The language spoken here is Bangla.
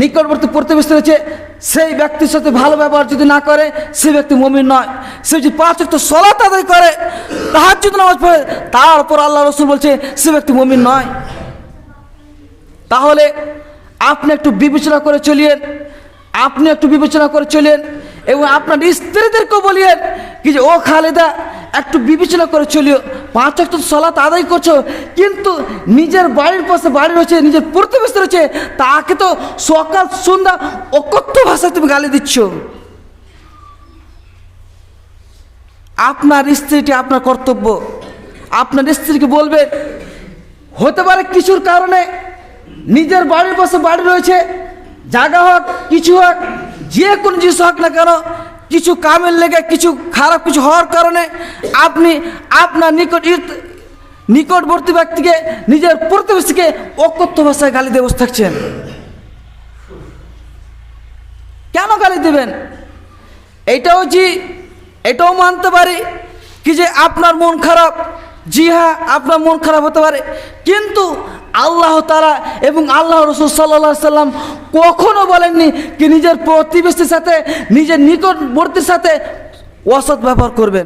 নিকটবর্তী প্রতিবেশী রয়েছে, সেই ব্যক্তির সাথে ভালো ব্যবহার যদি না করে, সে ব্যক্তি মমিন নয়। সে যদি পাঁচ একটু সলাত আদায় করে তাহার যদি নামাজ পড়ে, তারপর আল্লাহ রসুল বলছে, সে ব্যক্তি মমিন নয়। তাহলে আপনি একটু বিবেচনা করে চলিয়েন, আপনি একটু বিবেচনা করে চলেন এবং আপনার স্ত্রীদেরকেও বলিয়েন, কি যে, ও খালেদা একটু বিবেচনা করে চলিও। পাঁচ অক্ট সলাত আদায় করছ, কিন্তু নিজের বাড়ির পাশে বাড়ি রয়েছে, নিজের প্রতিবেশী রয়েছে, তাকে তো সকাল সন্ধ্যা অকথ্য ভাষায় তুমি গালি দিচ্ছ। আপনার স্ত্রীটি আপনার কর্তব্য। আপনার স্ত্রীকে বলবে, হতে পারে কিছুর কারণে নিজের বাড়ির পাশে বাড়ি রয়েছে জায়গা হোক, কিছু হোক, যে কোনো জিনিস হোক না কেন কিছু কামের লেগে কিছু খারাপ কিছু হওয়ার কারণে আপনি আপনার নিকট নিকটবর্তী ব্যক্তিকে, নিজের প্রতিবেশীকে অকথ্য ভাষায় গালি দিয়ে থাকছেন। কেন গালি দেবেন? এটাও যে এটাও মানতে পারি কি যে আপনার মন খারাপ। জি হ্যাঁ আপনার মন খারাপ হতে পারে। কিন্তু আল্লাহ তারা এবং আল্লাহ রসুল সাল্লা সাল্লাম কখনো বলেননি কি নিজের প্রতিবেশীর সাথে, নিজের নিকটবর্তীর সাথে অসৎ ব্যবহার করবেন।